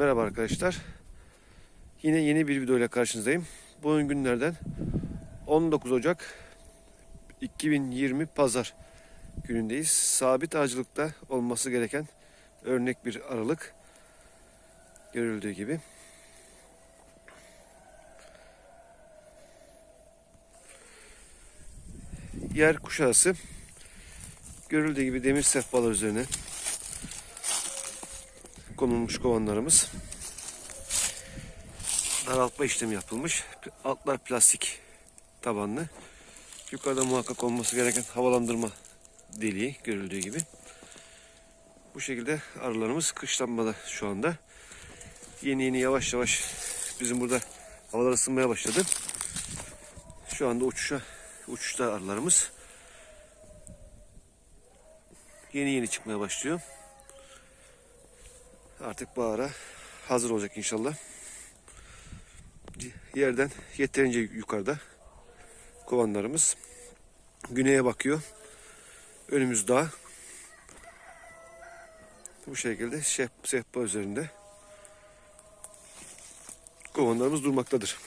Merhaba arkadaşlar. Yine yeni bir video ile karşınızdayım. Bugün günlerden 19 Ocak 2020 Pazar günündeyiz. Sabit ağacılıkta olması gereken örnek bir aralık görüldüğü gibi. Yer kuşağısı görüldüğü gibi demir sehpalar üzerine konulmuş kovanlarımız. Daraltma işlemi yapılmış. Altlar plastik tabanlı. Yukarıda muhakkak olması gereken havalandırma deliği görüldüğü gibi. Bu şekilde arılarımız kışlanmada şu anda. Yeni yeni yavaş yavaş bizim burada havalar ısınmaya başladı. Şu anda uçuşa uçuşta arılarımız. Yeni yeni çıkmaya başlıyor. Artık bahara hazır olacak inşallah. Yerden yeterince yukarıda kovanlarımız. Güneye bakıyor. Önümüz dağ. Bu şekilde sehpa üzerinde kovanlarımız durmaktadır.